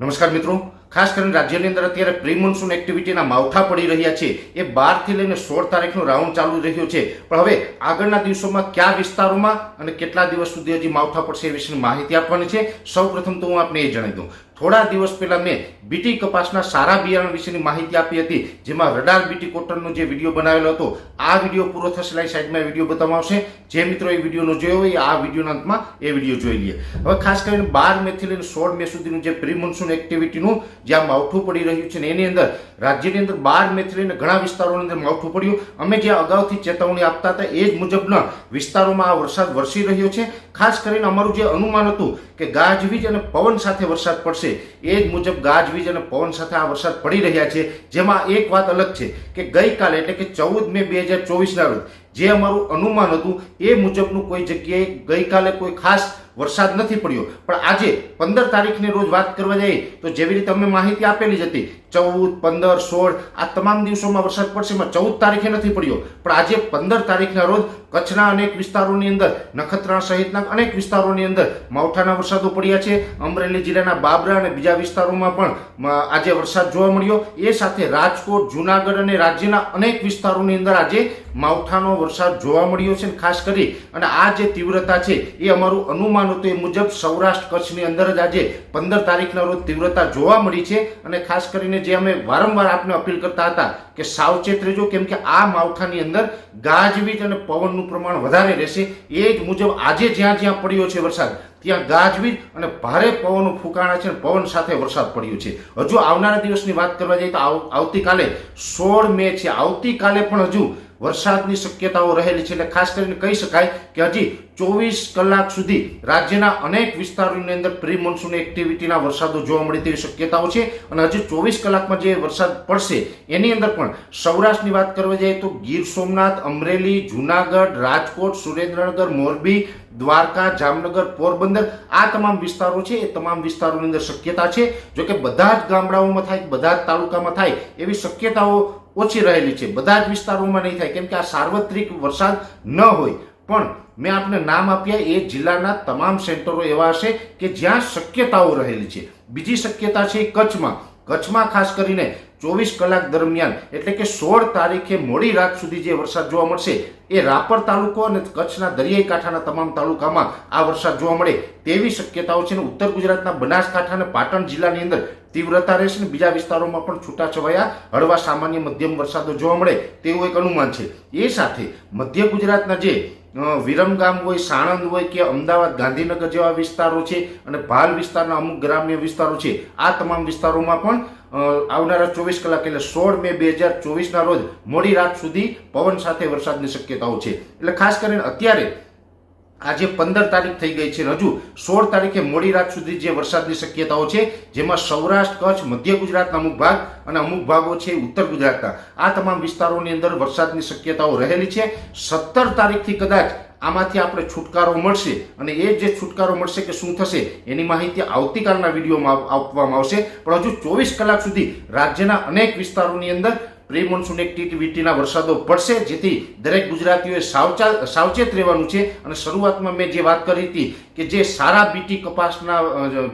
નમસ્કાર મિત્રો. ખાસ કરીને રાજ્યની અંદર અત્યારે પ્રી મોન્સૂન એક્ટિવિટીના માવઠા પડી રહ્યા છે. એ બારથી લઈને સોળ તારીખનો રાઉન્ડ ચાલુ રહ્યો છે. પણ હવે આગળના દિવસોમાં કયા વિસ્તારોમાં અને કેટલા દિવસ સુધી હજી માવઠા પડશે એ વિશેની માહિતી આપવાની છે? સૌ પ્રથમ તો હું આપને એ જણાવી દઉં. થોડા દિવસ પહેલા મેં બીટી કપાસના સારા બિયારણ વિશેની માહિતી આપી હતી, જેમાં રડાર બીટી કોટનનો જે વીડિયો બનાવેલો હતો, આ વીડિયો પૂરો થશે લાઈ સાઈડમાં વીડિયો બતાવવામાં આવશે. જે મિત્રો એ વીડિયો ન જોયો હોય, આ વિડીયોના અંતમાં એ વીડિયો જોઈ લઈએ હવે ખાસ કરીને બાર મેથી લઈને સોળ મે સુધીનું જે પ્રી મોન્સૂન એક્ટિવિટીનું જ્યાં માવઠું પડી રહ્યું છે ને એની અંદર રાજ્યની અંદર બાર મેથી લઈને ઘણા વિસ્તારોની અંદર માવઠું પડ્યું. અમે જે અગાઉથી ચેતવણી આપતા હતા એ જ મુજબના વિસ્તારોમાં આ વરસાદ વરસી રહ્યો છે. ખાસ કરીને અમારું જે અનુમાન હતું કે ગાજવીજ અને પવન સાથે વરસાદ પડશે એ જ મુજબ ગાજવીજ અને પવન સાથે આ વરસાદ પડી રહ્યા છે. જેમાં એક વાત અલગ છે કે ગઈકાલે એટલે કે ચૌદ મે બે હજાર ચોવીસના રોજ જે અમારું અનુમાન હતું, એ મુજબનું કોઈ જગ્યાએ ગઈકાલે કોઈ ખાસ વરસાદ નથી પડ્યો. પણ આજે પંદર તારીખની રોજ વાત કરવા જઈએ, તો જેવી રીતે અમે માહિતી આપેલી જ હતી, ચૌદ, પંદર, સોળ, આ તમામ દિવસોમાં વરસાદ પડશે એમાં ચૌદ તારીખે નથી પડ્યો. પણ આજે પંદર તારીખના રોજ કચ્છના અનેક વિસ્તારોની અંદર, નખત્રાણ સહિતના અનેક વિસ્તારોની અંદર માવઠાના વરસાદો પડ્યા છે. અમરેલી જિલ્લાના બાબરા અને બીજા વિસ્તારોમાં પણ આજે વરસાદ જોવા મળ્યો. એ સાથે રાજકોટ, જુનાગઢ અને રાજ્યના અનેક વિસ્તારોની અંદર આજે માવઠાનો વરસાદ જોવા મળ્યો છે ખાસ કરી, અને આ જે તીવ્રતા છે એ અમારું અનુમાન હતું એ મુજબ સૌરાષ્ટ્ર કચ્છની અંદર જ આજે પંદર તારીખના રોજ તીવ્રતા જોવા મળી છે. અને ખાસ કરીને જે અમે વારંવાર આપને અપીલ કરતા હતા કે સાવચેત રહેજો, કેમ કે આ માવઠાની અંદર ગાજવીજ અને પવનનું પ્રમાણ વધારે રહેશે. એ જ મુજબ આજે જ્યાં જ્યાં પડ્યો છે વરસાદ, ત્યાં ગાજવીજ અને ભારે પવનો ફૂંકાણા છે અને પવન સાથે વરસાદ પડ્યો છે. હજુ આવનારા દિવસની વાત કરવા જઈએ તો આવ- આવતીકાલે સોળ મે છે. આવતીકાલે પણ હજુ વરસાદની શક્યતાઓ રહેલી છે એટલે ખાસ કરીને કહી શકાય કે હજી ચોવીસ કલાક સુધી રાજ્યના અનેક વિસ્તારોની અંદર પ્રી મોન્સૂન એક્ટિવિટીના વરસાદો જોવા મળે તેવી શક્યતાઓ છે. અને હજી ચોવીસ કલાકમાં જે વરસાદ પડશે, એની અંદર પણ સૌરાષ્ટ્રની વાત કરવા જઈએ તો ગીર સોમનાથ, અમરેલી, જુનાગઢ, રાજકોટ, સુરેન્દ્રનગર, મોરબી, દ્વારકા, જામનગર, પોરબંદર આ તમામ વિસ્તારો છે. એ તમામ વિસ્તારોની અંદર શક્યતા છે. જોકે બધા જ ગામડાઓમાં થાય બધા જ તાલુકામાં થાય એવી શક્યતાઓ ઓછી રહેલી છે. બધા જ વિસ્તારોમાં નહીં થાય, કેમ કે આ સાર્વત્રિક વરસાદ ન હોય. પણ મેં આપને નામ આપ્યા એ જિલ્લાના તમામ સેન્ટરો એવા હશે કે જ્યાં શક્યતાઓ રહેલી છે. બીજી શક્યતા છે કચ્છમાં. કચ્છમાં ખાસ કરીને ચોવીસ કલાક દરમિયાન, એટલે કે સોળ તારીખે મોડી રાત સુધી જે વરસાદ જોવા મળશે, એ રાપર તાલુકો અને કચ્છના દરિયાઈ કાંઠાના તમામ તાલુકામાં આ વરસાદ જોવા મળે તેવી શક્યતાઓ છે ને ઉત્તર ગુજરાતના બનાસકાંઠા અને પાટણ જિલ્લાની અંદર તીવ્રતા રહેશે અને બીજા વિસ્તારોમાં પણ છૂટાછવાયા હળવા સામાન્ય મધ્યમ વરસાદો જોવા મળે તેવું એક અનુમાન છે. એ સાથે મધ્ય ગુજરાતના જે વિરમગામ હોય, સાણંદ હોય કે અમદાવાદ, ગાંધીનગર જેવા વિસ્તારો છે અને ભાલ વિસ્તારના અમુક ગ્રામ્ય વિસ્તારો છે, આ તમામ વિસ્તારોમાં પણ આવનારા ચોવીસ કલાક એટલે સોળ મે બે હજાર ચોવીસના રોજ મોડી રાત સુધી પવન સાથે વરસાદની શક્યતાઓ છે. એટલે ખાસ કરીને અત્યારે આજે પંદર તારીખ થઈ ગઈ છે. હજુ સોળ તારીખે મોડી રાત સુધી જે વરસાદની શક્યતાઓ છે, જેમાં સૌરાષ્ટ્ર, કચ્છ, મધ્ય ગુજરાતના અમુક ભાગ અને અમુક ભાગો છે ઉત્તર ગુજરાતના. આ તમામ વિસ્તારોની અંદર વરસાદની શક્યતાઓ રહેલી છે. સત્તર તારીખથી કદાચ આમાંથી આપણે છુટકારો મળશે અને એ જે છુટકારો મળશે કે શું થશે, એની માહિતી આવતીકાલના વિડીયોમાં આપવામાં આવશે. પણ હજુ ચોવીસ કલાક સુધી રાજ્યના અનેક વિસ્તારોની અંદર પ્રી મોન્સૂન એક્ટિવિટીના વરસાદો પડશે, જેથી દરેક ગુજરાતીઓએ સાવચા, સાવચેત રહેવાનું છે. અને શરૂઆતમાં મેં જે વાત કરી હતી કે જે સારા બીટી કપાસના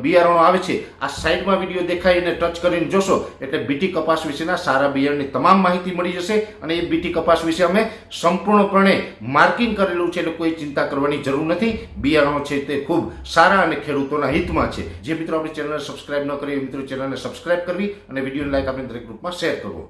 બિયારણો આવે છે, આ સાઈડમાં વીડિયો દેખાઈને ટચ કરીને જોશો, એટલે બીટી કપાસ વિશેના સારા બિયારણની તમામ માહિતી મળી જશે. અને એ બીટી કપાસ વિશે અમે સંપૂર્ણપણે માર્કિંગ કરેલું છે, એટલે કોઈ ચિંતા કરવાની જરૂર નથી. બિયારણો છે તે ખૂબ સારા અને ખેડૂતોના હિતમાં છે. જે મિત્રો આપણી ચેનલને સબસ્ક્રાઈબ ન કરી એ મિત્રો ચેનલને સબસ્ક્રાઈબ કરવી અને વિડીયોને લાઈક આપણે દરેક ગ્રુપમાં શેર કરવો.